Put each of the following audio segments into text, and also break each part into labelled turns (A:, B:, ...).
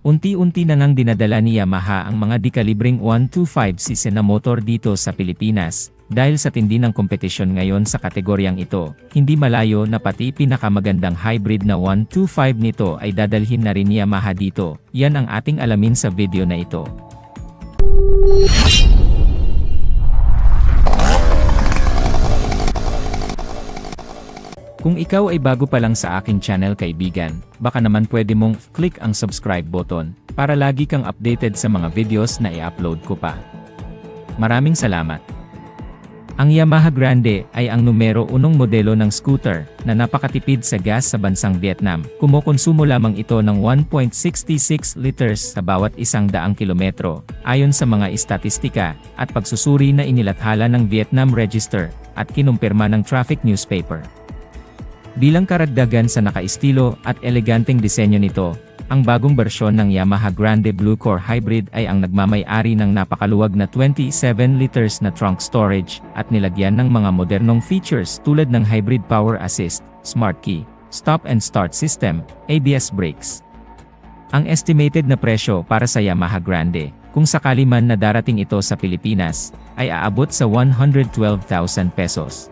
A: Unti-unti na ngang dinadala ni Yamaha ang mga dekalibring 125cc na motor dito sa Pilipinas. Dahil sa tindi ng kompetisyon ngayon sa kategoryang ito, hindi malayo na pati pinakamagandang hybrid na 125 nito ay dadalhin na rin ni Yamaha dito. Yan ang ating alamin sa video na ito. Kung ikaw ay bago pa lang sa aking channel kaibigan, baka naman pwede mong click ang subscribe button para lagi kang updated sa mga videos na i-upload ko pa. Maraming salamat. Ang Yamaha Grande ay ang numero unong modelo ng scooter na napakatipid sa gas sa bansang Vietnam. Kumukonsumo lamang ito ng 1.66 liters sa bawat isang daang kilometro, ayon sa mga istatistika at pagsusuri na inilathala ng Vietnam Register at kinumpirma ng traffic newspaper. Bilang karagdagan sa nakaistilo at eleganteng disenyo nito, ang bagong bersyon ng Yamaha Grande Blue Core Hybrid ay ang nagmamay-ari ng napakaluwag na 27 liters na trunk storage at nilagyan ng mga modernong features tulad ng Hybrid Power Assist, Smart Key, Stop and Start System, ABS Brakes. Ang estimated na presyo para sa Yamaha Grande, kung sakali man na darating ito sa Pilipinas, ay aabot sa 112,000 pesos.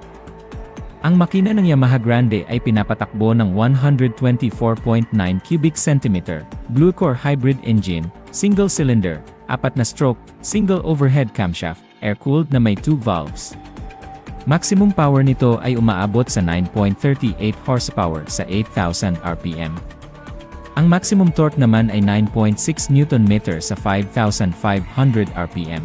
A: Ang makina ng Yamaha Grande ay pinapatakbo ng 124.9 cubic centimeter, Blue Core Hybrid Engine, single cylinder, apat na stroke, single overhead camshaft, air-cooled na may 2 valves. Maximum power nito ay umaabot sa 9.38 horsepower sa 8,000 RPM. Ang maximum torque naman ay 9.6 Nm sa 5,500 RPM.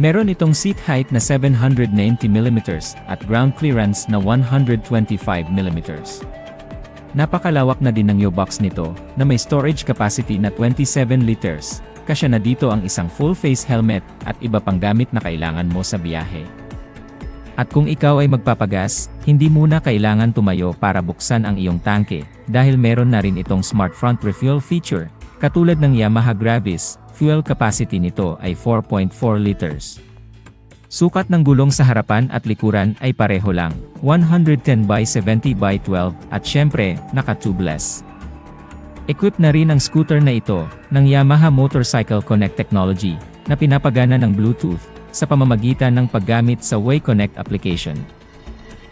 A: Meron itong seat height na 790mm at ground clearance na 125mm. Napakalawak na din ng U-box nito, na may storage capacity na 27 liters, kasya na dito ang isang full-face helmet at iba pang gamit na kailangan mo sa biyahe. At kung ikaw ay magpapagas, hindi muna kailangan tumayo para buksan ang iyong tangke, dahil meron na rin itong smart front refuel feature, katulad ng Yamaha Gravis, fuel capacity nito ay 4.4 liters. Sukat ng gulong sa harapan at likuran ay pareho lang, 110 by 70 by 12 at syempre, naka-tubeless. Equipped na rin ang scooter na ito ng Yamaha Motorcycle Connect Technology na pinapagana ng Bluetooth sa pamamagitan ng paggamit sa Way Connect application.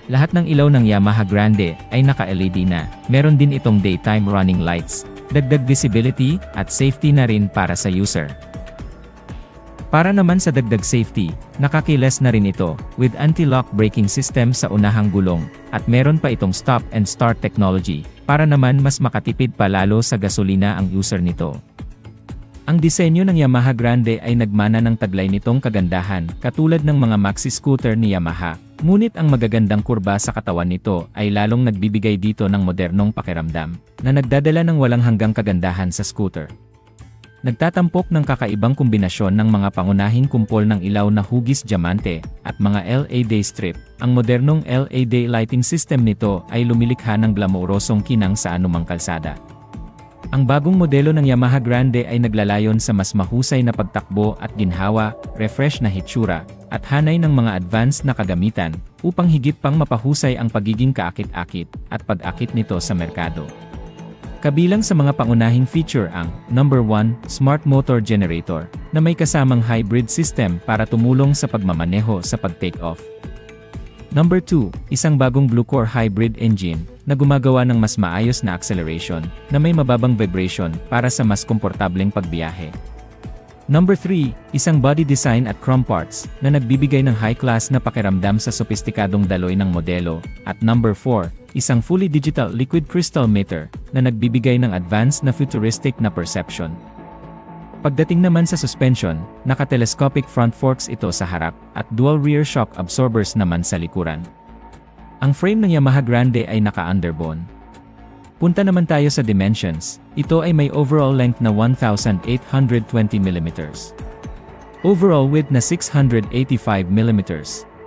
A: Lahat ng ilaw ng Yamaha Grande ay naka-LED na. Meron din itong daytime running lights, dagdag visibility at safety na rin para sa user. Para naman sa dagdag safety, nakakiles na rin ito with anti-lock braking system sa unahang gulong at meron pa itong stop and start technology para naman mas makatipid pa lalo sa gasolina ang user nito. Ang disenyo ng Yamaha Grande ay nagmana ng taglay nitong kagandahan, katulad ng mga maxi scooter ni Yamaha. Ngunit ang magagandang kurba sa katawan nito ay lalong nagbibigay dito ng modernong pakiramdam, na nagdadala ng walang hanggang kagandahan sa scooter. Nagtatampok ng kakaibang kombinasyon ng mga pangunahing kumpol ng ilaw na hugis diamante at mga LED strip. Ang modernong LED lighting system nito ay lumilikha ng glamorosong kinang sa anumang kalsada. Ang bagong modelo ng Yamaha Grande ay naglalayon sa mas mahusay na pagtakbo at ginhawa, refresh na hitsura, at hanay ng mga advanced na kagamitan, upang higit pang mapahusay ang pagiging kaakit-akit at pag-akit nito sa merkado. Kabilang sa mga pangunahing feature ang number 1, Smart Motor Generator, na may kasamang hybrid system para tumulong sa pagmamaneho sa pag-take off. Number 2, isang bagong Blue Core Hybrid Engine na gumagawa ng mas maayos na acceleration na may mababang vibration para sa mas komportableng pagbiyahe. Number 3, isang body design at chrome parts na nagbibigay ng high-class na pakiramdam sa sopistikadong daloy ng modelo. At number 4, isang fully digital liquid crystal meter na nagbibigay ng advanced na futuristic na perception. Pagdating naman sa suspension, naka-telescopic front forks ito sa harap at dual rear shock absorbers naman sa likuran. Ang frame ng Yamaha Grande ay naka-underbone. Punta naman tayo sa dimensions. Ito ay may overall length na 1,820mm. Overall width na 685mm.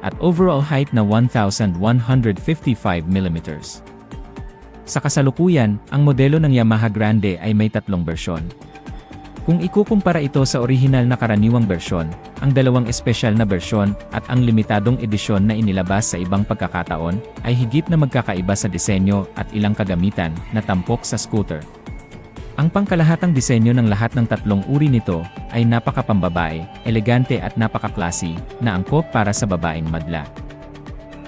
A: At overall height na 1,155mm. Sa kasalukuyan, ang modelo ng Yamaha Grande ay may tatlong bersyon. Kung ikukumpara ito sa orihinal na karaniwang bersyon, ang dalawang espesyal na bersyon at ang limitadong edisyon na inilabas sa ibang pagkakataon ay higit na magkakaiba sa disenyo at ilang kagamitan na tampok sa scooter. Ang pangkalahatang disenyo ng lahat ng tatlong uri nito ay napakapambabae, elegante at napaka-classy na angkop para sa babaeng madla.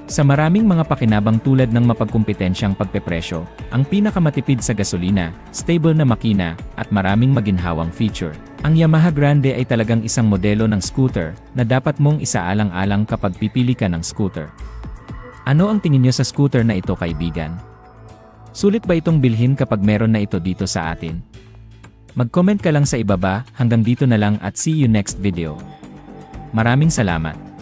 A: Sa maraming mga pakinabang tulad ng mapagkumpetensyang pagpepresyo, ang pinakamatipid sa gasolina, stable na makina, at maraming maginhawang feature, ang Yamaha Grande ay talagang isang modelo ng scooter na dapat mong isaalang-alang kapag pipili ka ng scooter. Ano ang tingin nyo sa scooter na ito kaibigan? Sulit ba itong bilhin kapag meron na ito dito sa atin? Mag-comment ka lang sa ibaba, hanggang dito na lang at see you next video. Maraming salamat.